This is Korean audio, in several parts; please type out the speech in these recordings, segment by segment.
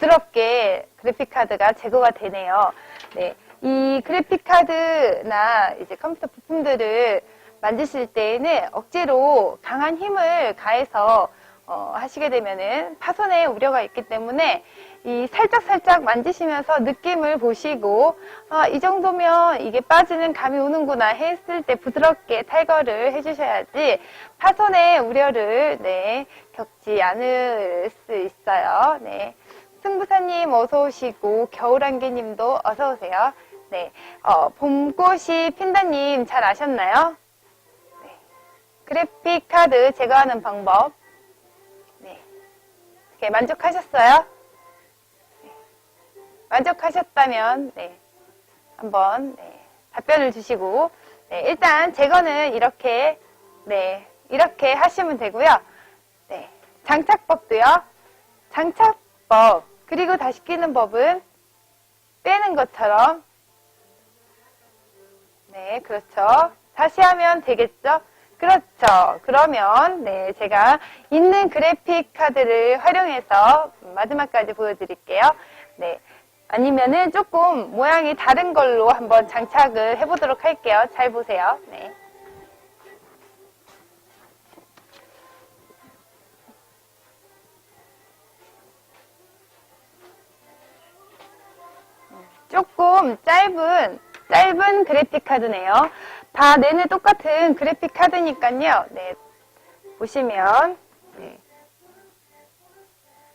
부드럽게 그래픽카드가 제거가 되네요. 네. 이 그래픽카드나 이제 컴퓨터 부품들을 만드실 때에는 억지로 강한 힘을 가해서 어, 하시게 되면은 파손의 우려가 있기 때문에 이 살짝 살짝 만지시면서 느낌을 보시고 아, 이 정도면 이게 빠지는 감이 오는구나 했을 때 부드럽게 탈거를 해주셔야지 파손의 우려를 네, 겪지 않을 수 있어요. 네. 승부사님 어서 오시고 겨울안개님도 어서 오세요. 네, 어, 봄꽃이 핀다님 잘 아셨나요? 네. 그래픽 카드 제거하는 방법. 네. 어떻게 만족하셨어요? 네. 만족하셨다면 네. 한번 네, 답변을 주시고 네, 일단 제거는 이렇게 네, 이렇게 하시면 되고요. 네. 장착법도요. 장착법 그리고 다시 끼는 법은 빼는 것처럼 네, 그렇죠. 다시 하면 되겠죠? 그렇죠. 그러면 네, 제가 있는 그래픽 카드를 활용해서 마지막까지 보여드릴게요. 네. 아니면은 조금 모양이 다른 걸로 한번 장착을 해보도록 할게요. 잘 보세요. 조금 짧은 짧은 그래픽 카드네요. 다 내내 똑같은 그래픽 카드니까요. 네, 보시면 네.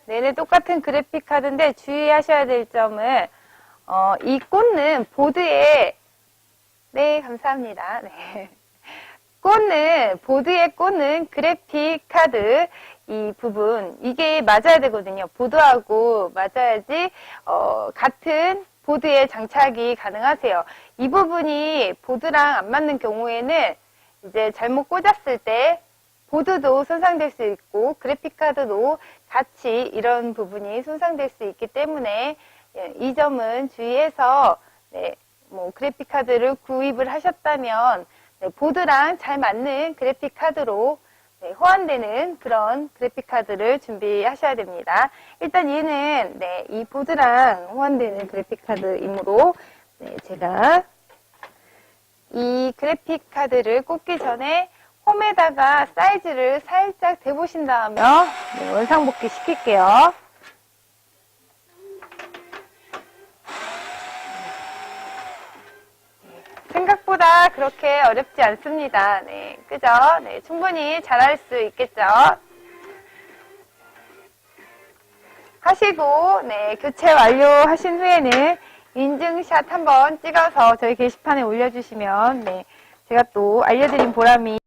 내내 똑같은 그래픽 카드인데 주의하셔야 될 점은 어, 이 꽂는 보드에 네 감사합니다. 네. 꽂는 보드에 꽂는 그래픽 카드 이 부분 이게 맞아야 되거든요. 보드하고 맞아야지 어, 같은 보드에 장착이 가능하세요. 이 부분이 보드랑 안 맞는 경우에는 이제 잘못 꽂았을 때 보드도 손상될 수 있고 그래픽 카드도 같이 이런 부분이 손상될 수 있기 때문에 예, 이 점은 주의해서 네, 뭐 그래픽 카드를 구입을 하셨다면 네, 보드랑 잘 맞는 그래픽 카드로 네, 호환되는 그런 그래픽 카드를 준비하셔야 됩니다. 일단 얘는 네, 이 보드랑 호환되는 그래픽 카드이므로 네, 제가 이 그래픽 카드를 꽂기 전에 홈에다가 사이즈를 살짝 대보신 다음에 네, 원상복귀 시킬게요. 생각보다 그렇게 어렵지 않습니다. 네, 그죠? 네, 충분히 잘할 수 있겠죠? 하시고, 네, 교체 완료하신 후에는 인증샷 한번 찍어서 저희 게시판에 올려주시면, 네, 제가 또 알려드린 보람이